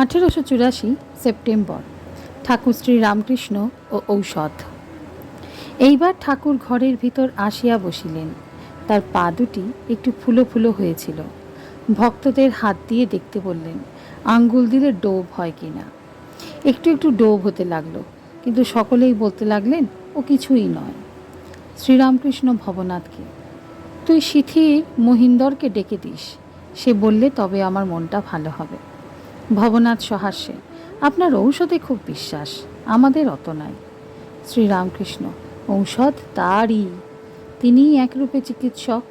আঠেরোশো চুরাশি সেপ্টেম্বর, ঠাকুর শ্রী রামকৃষ্ণ ও ঔষধ। এইবার ঠাকুর ঘরের ভিতর আসিয়া বসিলেন। তার পা দুটি একটু ফুলো ফুলো হয়েছিল। ভক্তদের হাত দিয়ে দেখতে বললেন, আঙ্গুল দিলে ডোব হয় কি না? একটু একটু ডোব হতে লাগল, কিন্তু সকলেই বলতে লাগলেন, ও কিছুই নয়। শ্রীরামকৃষ্ণ ভবনাথকে তুই শিথির মহিন্দরকে ডেকে দিস। সে বললে, তবে আমার মনটা ভালো হবে। ভবনাথ সহাস্যে, আপনার ঔষধে খুব বিশ্বাস, আমাদের অত নাই। শ্রীরামকৃষ্ণ, ঔষধ তারই। তিনিই একরূপে চিকিৎসক।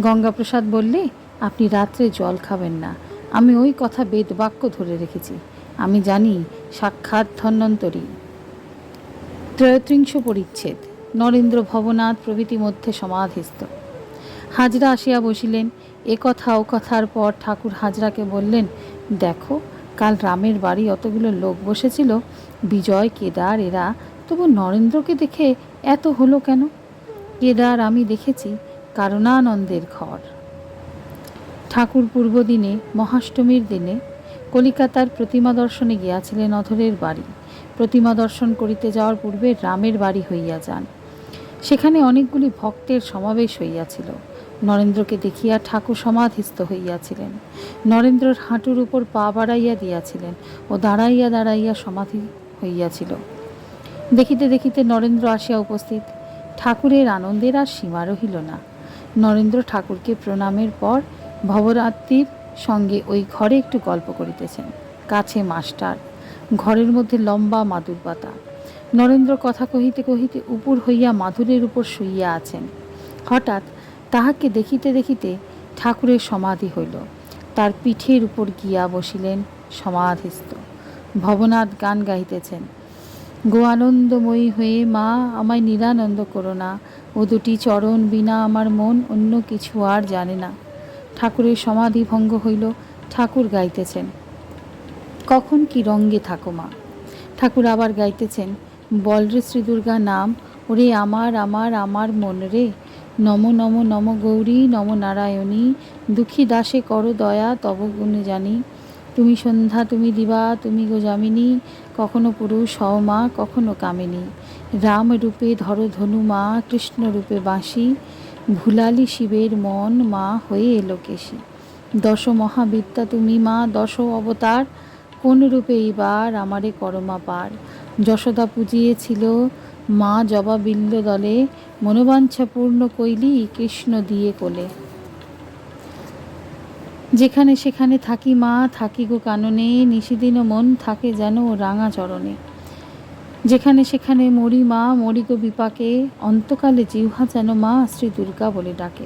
গঙ্গাপ্রসাদ বললে, আপনি রাত্রে জল খাবেন না, আমি ওই কথা বেদবাক্য ধরে রেখেছি, আমি জানি সাক্ষাৎ ধন্বন্তরী। ত্রয়ত্রিংশ পরিচ্ছেদ, নরেন্দ্র ভবনাথ প্রভৃতি মধ্যে সমাধিস্থ। হাজরা আসিয়া বসিলেন, এ কথা ও কথার পর ঠাকুর হাজরাকে বললেন দেখো, কাল রামের বাড়ি অতগুলো লোক বসেছিল। বিজয়, কেদার, এরা। তবু নরেন্দ্রকে দেখে এত হলো কেন? কেদার আমি দেখেছি কারণানন্দের ঘর। ঠাকুর পূর্বদিনে, মহাষ্টমীর দিনে কলিকাতার প্রতিমা দর্শনে গিয়াছিলেন অধরের বাড়ি। প্রতিমা দর্শন করিতে যাওয়ার পূর্বে রামের বাড়ি হইয়া যান। সেখানে অনেকগুলি ভক্তের সমাবেশ হইয়াছিল। নরেন্দ্রকে দেখিয়া ঠাকুর সমাধিস্থ হইয়াছিলেন। নরেন্দ্রর হাঁটুর উপর পা বাড়াইয়া দিয়াছিলেন ও দাঁড়াইয়া দাঁড়াইয়া সমাধি হইয়াছিল। দেখিতে দেখিতে নরেন্দ্র আসিয়া উপস্থিত। ঠাকুরের আনন্দের আর সীমা রহিল না। নরেন্দ্র ঠাকুরকে প্রণামের পর ভবরাত্রির সঙ্গে ওই ঘরে একটু গল্প করিতেছেন। কাছে মাস্টার, ঘরের মধ্যে লম্বা মাদুর পাতা। নরেন্দ্র কথা কহিতে কহিতে উপুর হইয়া মাদুরের উপর শুইয়া আছেন। হঠাৎ তাহাকে দেখিতে দেখিতে ঠাকুরের সমাধি হইল। তার পিঠের উপর গিয়া বসিলেন সমাধিস্থ। ভবনাথ গান গাইতেছেন গো আনন্দময়ী হয়ে মা, আমায় নিরানন্দ করো না। ও দুটি চরণ বিনা আমার মন অন্য কিছু আর জানে না। ঠাকুরের সমাধি ভঙ্গ হইল। ঠাকুর গাইতেছেন। কখন কি রঙ্গে থাকো মা। ঠাকুর আবার গাইতেছেন বলরে শ্রী দুর্গা নাম। ওরে আমার আমার আমার মন রে। নম নম নম গৌরী, নম নারায়ণী, দুঃখী দাসে করো দয়া, তব গুণে জানি। তুমি সন্ধ্যা, তুমি দিবা, তুমি গো যামিনী, কখনো পুরুষ হও মা, কখনো কামিনী। রাম রূপে ধরো ধনু মা, কৃষ্ণ রূপে বাঁশি, ভুলালি শিবের মন মা হয়ে এলো কেশি। দশ মহাবিদ্যা তুমি মা, দশ অবতার, কোন রূপে এইবার আমারে করমা পার? যশোদা পুজিয়েছিল মা জবা বিল্ল দলে মনোবাঞ্ছা পূর্ণ কইলি কৃষ্ণ দিয়ে কোলে। যেখানে সেখানে থাকি মা, থাকি গো কাননে, নিশিদিন মন থাকে যেন রাঙা চরণে। যেখানে সেখানে মরি মা, মরি গো বিপাকে, অন্তকালে জিহ্বা যেন মা শ্রী দুর্গা বলে ডাকে।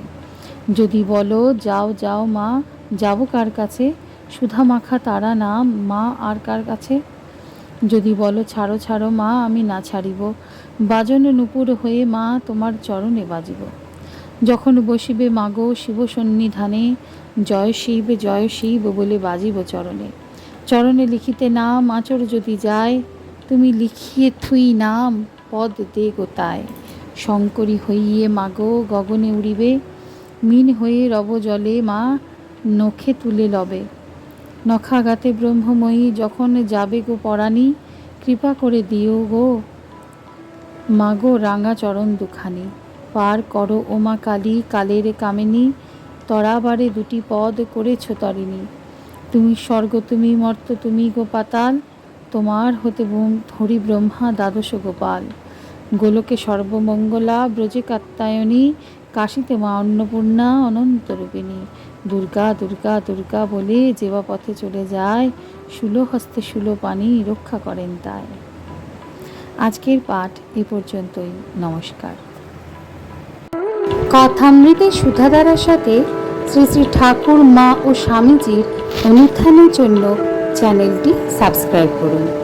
যদি বলো, যাও যাও মা, যাব কার কাছে? সুধা মাখা তারা নাম মা আর কার কাছে? যদি বলো ছাড়ো ছাড়ো মা, আমি না ছাড়িব। বাজন নুপুর হয়ে মা তোমার চরণে বাজিব। যখন বসিবে মাগো শিব সন্নিধানে, জয় শিব জয় শিব বলে বাজিব চরণে। চরণে লিখিতে নাম, আচর যদি যায়, তুমি লিখিয়ে থুই নাম, পদ দে গোতায়। শঙ্করী হইয়ে মাগো গগনে উড়িবে, মিন হয়ে রব জলে মা, নখে তুলে লবে। নখাগাতে ব্রহ্মময়ী যখন যাবে গো পরাণী, কৃপা করে দিও গো। মাগো রাঙা চরণ দুখানি, পার করো ওমা কালী, কালের কামিনী, তরাবারে দুটি পদ করেছ তরিণী। তুমি স্বর্গ, তুমি মর্ত, তুমি গো পাতাল তোমার হতে হরি ব্রহ্মা, দ্বাদশ গোপাল। গোলকে সর্বমঙ্গলা, ব্রজে কাত্তায়নী কাশীতে মা অন্নপূর্ণা অনন্তরূপিণী দুর্গা দুর্গা দুর্গা বলে যেবা পথে চলে যায় শুলো হস্তে শুলো পানি রক্ষা করেন তাই। আজকের পাঠ এ পর্যন্তই, নমস্কার। কথামৃতে সুধাধারার সাথে শ্রী শ্রী ঠাকুর, মা ও স্বামীজির অনুত্থানের জন্য চ্যানেলটি সাবস্ক্রাইব করুন।